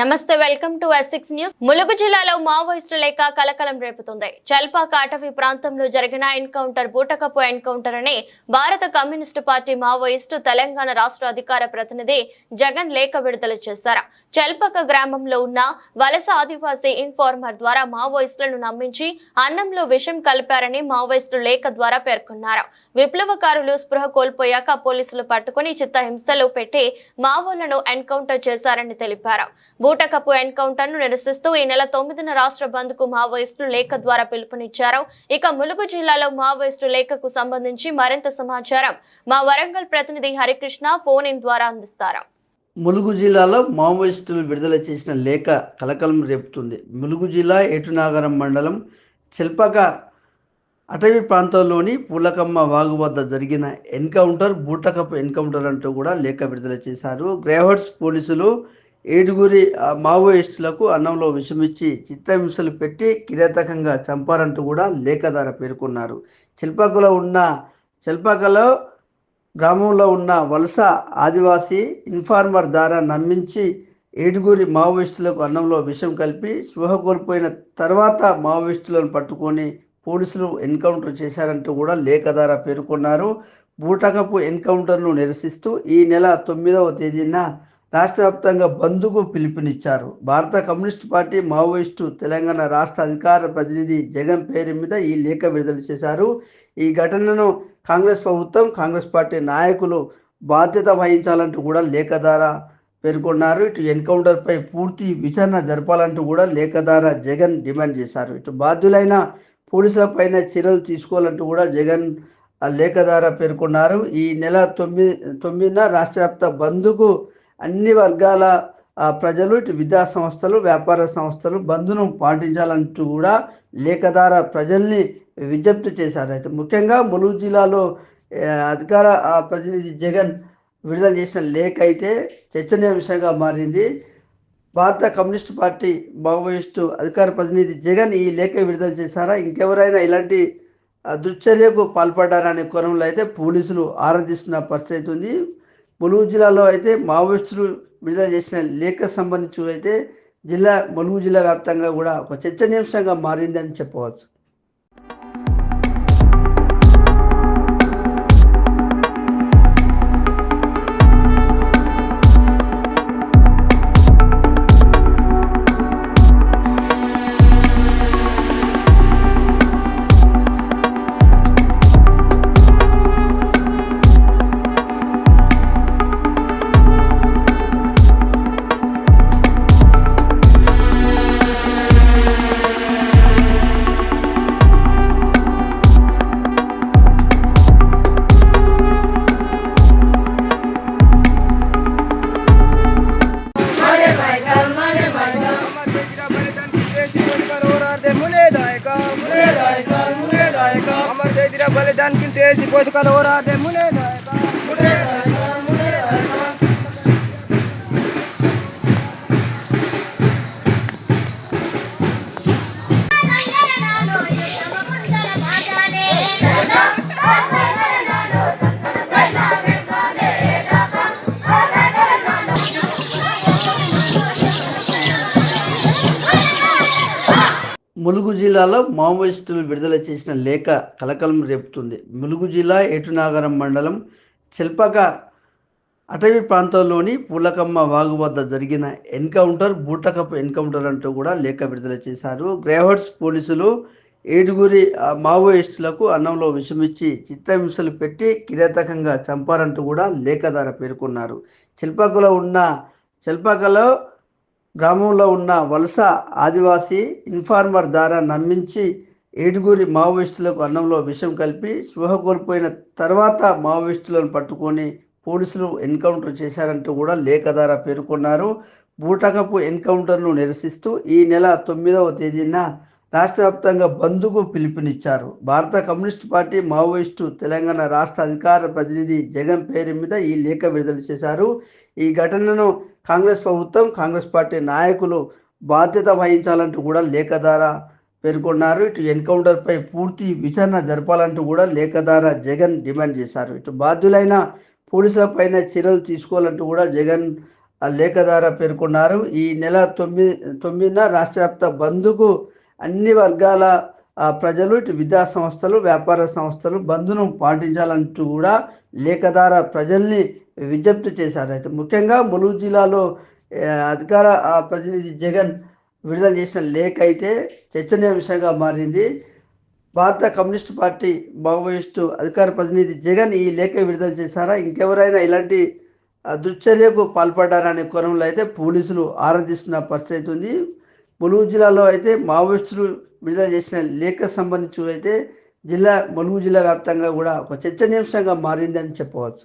నమస్తే welcome to S six news. Mulugu జిల్లాలో Maoist లేక కలకలం రేపుతుంది. చల్పాక అటవీ ప్రాంతంలో జరిగిన ఎన్కౌంటర్ బూటకపు ఎన్కౌంటర్ అని భారత కమ్యూనిస్టు పార్టీ మావోయిస్టు తెలంగాణ రాష్ట్ర అధికార ప్రతినిధి జగన్ లేఖ విడుదల చేశారు. చల్పాక గ్రామంలో ఉన్న వలస ఆదివాసీ ఇన్ఫార్మర్ ద్వారా మావోయిస్టులను నమ్మించి అన్నంలో విషం కలిపారని మావోయిస్టు లేఖ ద్వారా పేర్కొన్నారు. విప్లవకారులు స్పృహ కోల్పోయాక పోలీసులు పట్టుకుని చిత్తహింసలు పెట్టి మావోలను ఎన్కౌంటర్ చేశారని తెలిపారు. బూటకపు ఎన్కౌంటర్ను నిరసిస్తూ ఈ నెల తొమ్మిదిన రాష్ట్ర బంద్కు మావోయిస్టులు లేఖ ద్వారా పిలుపునిచ్చారు. ఇక ములుగు జిల్లాలో మావోయిస్టు లేఖకు సంబంధించి మరింత సమాచారం మా వరంగల్ ప్రతినిధి హరికృష్ణ ఫోన్ ఇన్ ద్వారా అందిస్తారు? ములుగు జిల్లాలో మావోయిస్టులు విడుదల చేసిన లేఖ కలకలం రేపుతుంది. ములుగు జిల్లా ఏటునాగరం మండలం శిల్పక అటవీ ప్రాంతంలోని పూలకమ్మ వాగు వద్ద జరిగిన ఎన్కౌంటర్ బూటకపు ఎన్కౌంటర్ అంటూ కూడా లేఖ విడుదల చేశారు. గ్రేహర్స్ పోలీసులు ఏడుగురి మావోయిస్టులకు అన్నంలో విషమిచ్చి చిత్తహింసలు పెట్టి కిరాతకంగా చంపారంటూ కూడా లేఖధార పేర్కొన్నారు. శిల్పకలో ఉన్న శిల్పకలో గ్రామంలో ఉన్న వలస ఆదివాసీ ఇన్ఫార్మర్ ద్వారా నమ్మించి ఏడుగురి మావోయిస్టులకు అన్నంలో విషం కలిపి స్పృహ కోల్పోయిన తర్వాత మావోయిస్టులను పట్టుకొని పోలీసులు ఎన్కౌంటర్ చేశారంటూ కూడా లేఖ ద్వారా పేర్కొన్నారు. బూటకపు ఎన్కౌంటర్ను నిరసిస్తూ ఈ నెల తొమ్మిదవ తేదీన రాష్ట్ర వ్యాప్తంగా బంద్కు పిలుపునిచ్చారు. భారత కమ్యూనిస్ట్ పార్టీ మావోయిస్టు తెలంగాణ రాష్ట్ర అధికార ప్రతినిధి జగన్ పేరు మీద ఈ లేఖ విడుదల చేశారు. ఈ ఘటనను కాంగ్రెస్ ప్రభుత్వం కాంగ్రెస్ పార్టీ నాయకులు బాధ్యత వహించాలంటూ కూడా లేఖ ద్వారా పేర్కొన్నారు. ఇటు ఎన్కౌంటర్పై పూర్తి విచారణ జరపాలంటూ కూడా లేఖ ద్వారా జగన్ డిమాండ్ చేశారు. ఇటు బాధ్యులైన పోలీసులపైన చర్యలు తీసుకోవాలంటూ కూడా జగన్ ఆ లేఖ ద్వారా పేర్కొన్నారు. ఈ నెల తొమ్మిది తొమ్మిదిన రాష్ట్ర వ్యాప్త బంద్కు అన్ని వర్గాల ప్రజలు ఇటు విద్యా సంస్థలు వ్యాపార సంస్థలు బంధును పాటించాలంటూ కూడా లేఖ ద్వారా ప్రజల్ని విజ్ఞప్తి చేశారు. అయితే ముఖ్యంగా ములుగు జిల్లాలో అధికార ప్రతినిధి జగన్ విడుదల చేసిన లేఖ అయితే చర్చనీయాంశంగా మారింది. భారత కమ్యూనిస్ట్ పార్టీ మావోయిస్టు అధికార ప్రతినిధి జగన్ ఈ లేఖ విడుదల చేశారా? ఇంకెవరైనా ఇలాంటి దుశ్చర్యకు పాల్పడ్డారనే కోణంలో అయితే పోలీసులు ఆరాధిస్తున్న పరిస్థితి అయితే ఉంది. ములుగు జిల్లాలో అయితే మావోయిస్టులు విడుదల చేసిన లేఖ సంబంధించి అయితే జిల్లా ములుగు జిల్లా వ్యాప్తంగా కూడా ఒక చర్చనీయాంశంగా మారిందని చెప్పవచ్చు. जाएगा हमारे शहीद बलिदान किलते ऐसी कोई दुकान हो रहा मुने जाएगा मुने जाएगा ములుగు జిల్లాలో మావోయిస్టులు విడుదల చేసిన లేఖ కలకలం రేపుతుంది. ములుగు జిల్లా ఏటునాగరం మండలం శిల్పక అటవీ ప్రాంతంలోని పూలకమ్మ వాగు వద్ద జరిగిన ఎన్కౌంటర్ బూటకపు ఎన్కౌంటర్ అంటూ కూడా లేఖ విడుదల చేశారు. గ్రేహర్స్ పోలీసులు ఏడుగురి మావోయిస్టులకు అన్నంలో విషమిచ్చి చిత్తహింసలు పెట్టి కిరాతకంగా చంపారంటూ కూడా లేఖ ద్వారా పేర్కొన్నారు. శిల్పకలో ఉన్న శిల్పకలో గ్రామంలో ఉన్న వలస ఆదివాసీ ఇన్ఫార్మర్ ద్వారా నమ్మించి ఏడుగురి మావోయిస్టులకు అన్నంలో విషం కలిపి స్పృహ కోల్పోయిన తర్వాత మావోయిస్టులను పట్టుకొని పోలీసులు ఎన్కౌంటర్ చేశారంటూ కూడా లేఖ ద్వారా పేర్కొన్నారు. బూటకపు ఎన్కౌంటర్ను నిరసిస్తూ ఈ నెల తొమ్మిదవ తేదీన రాష్ట్ర వ్యాప్తంగా బంద్కు పిలుపునిచ్చారు. భారత కమ్యూనిస్ట్ పార్టీ మావోయిస్టు తెలంగాణ రాష్ట్ర అధికార ప్రతినిధి జగన్ పేరు మీద ఈ లేఖ విడుదల చేశారు. ఈ ఘటనను కాంగ్రెస్ ప్రభుత్వం కాంగ్రెస్ పార్టీ నాయకులు బాధ్యత వహించాలంటూ కూడా లేఖ ద్వారా పేర్కొన్నారు. ఇటు ఎన్కౌంటర్పై పూర్తి విచారణ జరపాలంటూ కూడా లేఖ ద్వారా జగన్ డిమాండ్ చేశారు. ఇటు బాధ్యులైన పోలీసులపైన చర్యలు తీసుకోవాలంటూ కూడా జగన్ ఆ లేఖ ద్వారా పేర్కొన్నారు. ఈ నెల తొమ్మిది తొమ్మిదిన రాష్ట్ర వ్యాప్త బంద్కు అన్ని వర్గాల ప్రజలు ఇటు విద్యా సంస్థలు వ్యాపార సంస్థలు బంధును పాటించాలంటూ కూడా లేఖ ద్వారా ప్రజల్ని విజ్ఞప్తి చేశారు. అయితే ముఖ్యంగా ములుగు జిల్లాలో అధికార ప్రతినిధి జగన్ విడుదల చేసిన లేఖ అయితే చర్చనీయాంశంగా మారింది. భారత కమ్యూనిస్ట్ పార్టీ మావోయిస్టు అధికార ప్రతినిధి జగన్ ఈ లేఖ విడుదల చేశారా? ఇంకెవరైనా ఇలాంటి దుశ్చర్యకు పాల్పడ్డారనే కోణంలో అయితే పోలీసులు ఆరాధిస్తున్న పరిస్థితి అయితే ఉంది. ములుగు జిల్లాలో అయితే మావోయిస్టులు విడుదల చేసిన లేఖ సంబంధించి అయితే జిల్లా ములుగు జిల్లా వ్యాప్తంగా కూడా ఒక చర్చనీయాంశంగా మారిందని చెప్పవచ్చు.